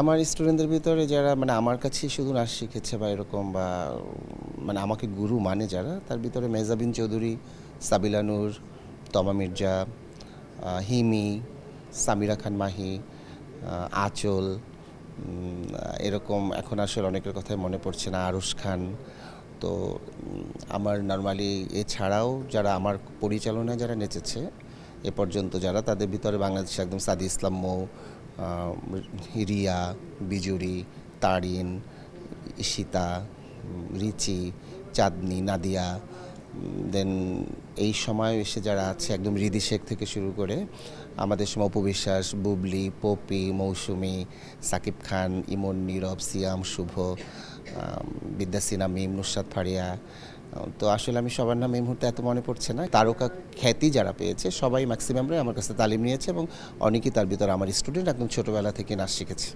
আমার স্টুডেন্টদের ভিতরে যারা মানে আমার কাছেই শুধু নাচ শিখেছে বা এরকম বা মানে আমাকে গুরু মানে যারা, তার ভিতরে মেজাবিন চৌধুরী, সাবিলা নূর, তমা মির্জা হিমি, সামিরা খান মাহি আচল এরকম এখন আসলে অনেকের কথাই মনে পড়ছে না, আরুষ খান। তো আমার নর্মালি এছাড়াও যারা আমার পরিচালনায় যারা নেচেছে, এ পর্যন্ত যারা, তাদের ভিতরে বাংলাদেশে একদম সাদি ইসলাম মৌ রিয়া বিজুরি তারিন ঈশিতা রিচি চাঁদনি নাদিয়া দেন এই সময় এসে যারা আছে একদম হৃদি শেখ থেকে শুরু করে আমাদের সময় উপবিশ্বাস বুবলি পপি মৌসুমি সাকিব খান ইমন নীরব সিয়াম শুভ আম, বিদ্যাসিনা মিম নুসরাত ফারিয়া। তো আসলে আমি সবার নাম এই মুহূর্তে এত মনে পড়ছে না। তারকা খ্যাতি যারা পেয়েছে সবাই ম্যাক্সিমামরাই আমার কাছে তালিম নিয়েছে এবং অনেকেই তার ভিতরে আমার স্টুডেন্ট একদম ছোটোবেলা থেকে নাচ শিখেছে।